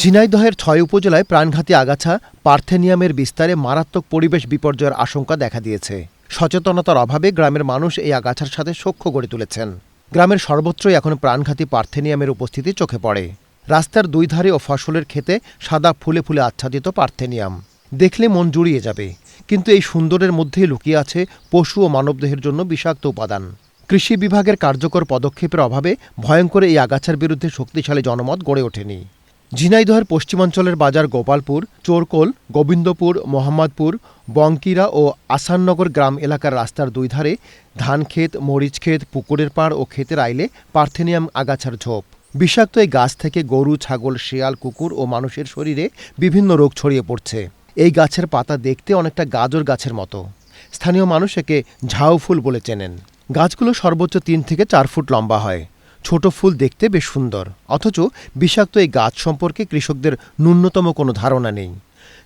ঝিনাইদহের ছয় উপজেলায় প্রাণঘাতী আগাছা পার্থেনিয়ামের বিস্তারে মারাত্মক পরিবেশ বিপর্যয়ের আশঙ্কা দেখা দিয়েছে। সচেতনতার অভাবে গ্রামের মানুষ এই আগাছার সাথে সখ্য গড়ে তুলেছেন। গ্রামের সর্বত্রই এখন প্রাণঘাতী পার্থেনিয়ামের উপস্থিতি চোখে পড়ে। রাস্তার দুই ধারে ও ফসলের ক্ষেতে সাদা ফুলে ফুলে আচ্ছাদিত পার্থেনিয়াম। দেখলে মন জুড়িয়ে যাবে। কিন্তু এই সুন্দরের মধ্যেই লুকিয়ে আছে পশু ও মানবদেহের জন্য বিষাক্ত উপাদান। কৃষি বিভাগের কার্যকর পদক্ষেপের অভাবে ভয়ঙ্কর এই আগাছার বিরুদ্ধে শক্তিশালী জনমত গড়ে ওঠেনি। ঝিনাইদহের পশ্চিমাঞ্চলের বাজার গোপালপুর, চোরকোল, গোবিন্দপুর, মোহাম্মদপুর, বঙ্কিরা ও আসাননগর গ্রাম এলাকার রাস্তার দুই ধারে ধানক্ষেত মরিচক্ষেত পুকুরের পাড় ও ক্ষেতের আইলে পার্থেনিয়াম আগাছার ঝোপ। বিষাক্ত এই গাছ থেকে গরু, ছাগল, শিয়াল, কুকুর ও মানুষের শরীরে বিভিন্ন রোগ ছড়িয়ে পড়ছে। এই গাছের পাতা দেখতে অনেকটা গাজর গাছের মতো। স্থানীয় মানুষ একে ঝাউ ফুল বলে চেনেন। গাছগুলো সর্বোচ্চ তিন থেকে চার ফুট লম্বা হয়। ছোট ফুল দেখতে বেশ সুন্দর। অথচ বিষাক্ত এই গাছ সম্পর্কে কৃষকদের ন্যূনতম কোনো ধারণা নেই।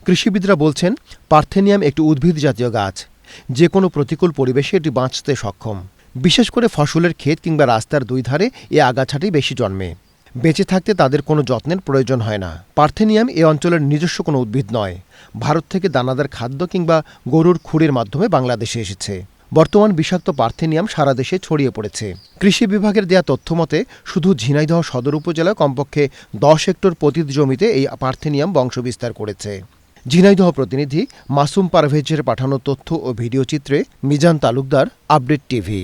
কৃষিবিদরা বলছেন, পার্থেনিয়াম একটি উদ্ভিদ জাতীয় গাছ। যে কোনো প্রতিকূল পরিবেশে এটি বাঁচতে সক্ষম। বিশেষ করে ফসলের ক্ষেত কিংবা রাস্তার দুই ধারে এ আগাছাটি বেশি জন্মে। বেঁচে থাকতে তাদের কোনো যত্নের প্রয়োজন হয় না। পার্থেনিয়াম এ অঞ্চলের নিজস্ব কোনো উদ্ভিদ নয়। ভারত থেকে দানাদার খাদ্য কিংবা গরুর খুঁড়ির মাধ্যমে বাংলাদেশে এসেছে। বর্তমান বিষাক্ত পার্থেনিয়াম সারা দেশে ছড়িয়ে পড়েছে। কৃষি বিভাগের দেয়া তথ্য মতে, শুধু ঝিনাইদহ সদর উপজেলায় কমপক্ষে দশ হেক্টর পতিত জমিতে এই পার্থেনিয়াম বংশবিস্তার করেছে। ঝিনাইদহ প্রতিনিধি মাসুম পারভেজের পাঠানো তথ্য ও ভিডিও চিত্রে মিজান তালুকদার, আপডেট টিভি।